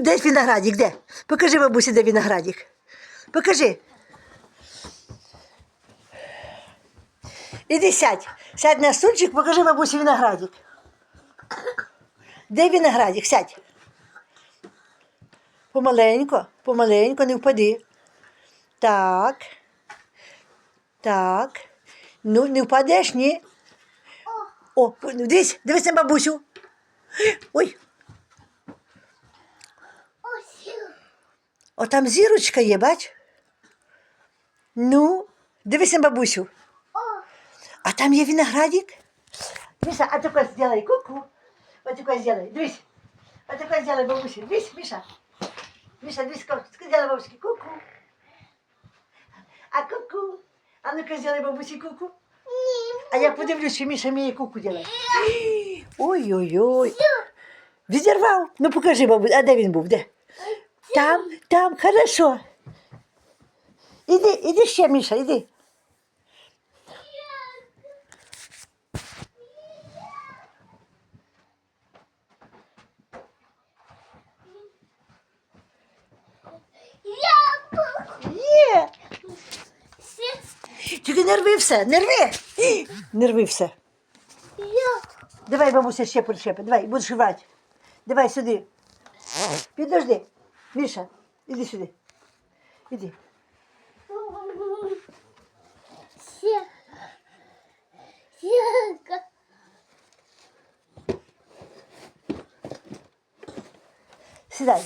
де виноградик, де? Покажи бабусі, де виноградик. Покажи. Іди сядь. Сядь на стульчик, покажи бабусі виноградик. Де виноградик? Сядь. Помаленько, помаленько, не впади. Так. Так. Ну, не впадеш, ні. О, дивись, дивись на бабусю. Ой, Ось. О, там зірочка є, бач? Ну, дивись на бабусю. А там є виноградик. Миша, а такой сделай ку-ку. Вот такой сделай. Дивись. Вот такой сделай бабусе. Дивись, Миша. Миша, дивись, сделай бабушке ку-ку. А ку-ку. А ну-ка сделай бабусе ку-ку. А я подивлюсь, що Міша вміє куку делать. Ой-ой-ой. Відірвав. Ну покажи, бабусь, а де він був? Де? Там, там, хорошо. Іди, іди ще, Міша, іди. Я Є. Всі- Тільки не рви все, не рви. Не рви все. Я. Давай, бабуся, ще прищепи. Давай, будеш рвати. Давай сюди. Підожди. Міша, іди сюди. Іди. Ще. Ще. Сідай.